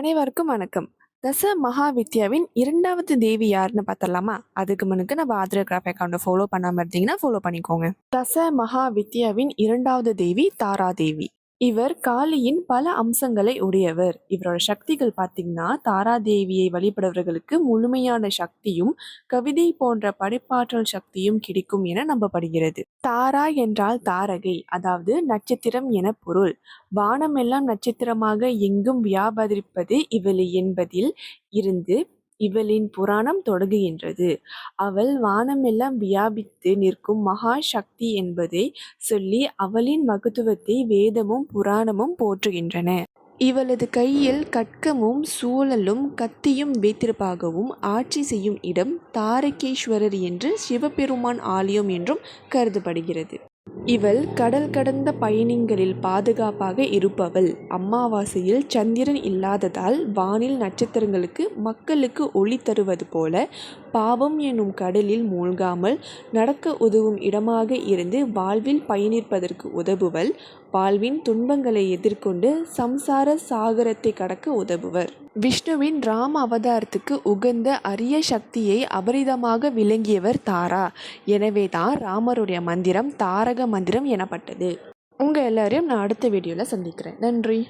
அனைவருக்கும் வணக்கம். தச மகாவித்யாவின் இரண்டாவது தேவி யாருன்னு பார்த்தலாமா அதுக்கு முன்னுக்கு நம்ம ஆதரவு கிராஃப் அக்கௌண்ட்டை ஃபாலோ பண்ணாமல் இருந்தீங்கன்னா ஃபாலோ பண்ணிக்கோங்க. தச மகாவித்யாவின் இரண்டாவது தேவி தாரா தேவி இவர் காளியின் பல அம்சங்களை உடையவர். இவரோட சக்திகள் பார்த்தீங்கன்னா தாராதேவியை வழிபடுறவர்களுக்கு முழுமையான சக்தியும் கவிதை போன்ற படைப்பாற்றல் சக்தியும் கிடைக்கும் என நம்பப்படுகிறது. தாரா என்றால் தாரகை அதாவது நட்சத்திரம் என பொருள். வானமெல்லாம் நட்சத்திரமாக எங்கும் வியாபரிப்பது இவளை என்பதில் இருந்து இவளின் புராணம் தொடங்குகின்றது. அவள் வானமெல்லாம் வியாபித்து நிற்கும் மகா சக்தி என்பதை சொல்லி அவளின் மகத்துவத்தை வேதமும் புராணமும் போற்றுகின்றன. இவளது கையில் கட்கமும் சூழலும் கத்தியும் வைத்திருப்பாகவும் ஆட்சி செய்யும் இடம் தாரகேஸ்வரர் என்று சிவபெருமான் ஆலயம் என்றும் கருதப்படுகிறது. இவள் கடல் கடந்த பயணிகளில் பாதுகாப்பாக இருப்பவள். அமாவாசையில் சந்திரன் இல்லாததால் வானில் நட்சத்திரங்களுக்கு மக்களுக்கு ஒளி தருவது போல பாவம் எனும் கடலில் மூழ்காமல் நடக்க உதவும் இடமாக இருந்து வாழ்வில் பயணிப்பதற்கு உதவுவள். வாழ்வின் துன்பங்களை எதிர்கொண்டு சம்சார சாகரத்தை கடக்க உதவுவர். விஷ்ணுவின் ராம அவதாரத்துக்கு உகந்த அரிய சக்தியை அபரிதமாக விளங்கியவர் தாரா. எனவே தான் ராமருடைய மந்திரம் தாரக மந்திரம் எனப்பட்டது. உங்கள் எல்லாரையும் நான் அடுத்த வீடியோவில் சந்திக்கிறேன். நன்றி.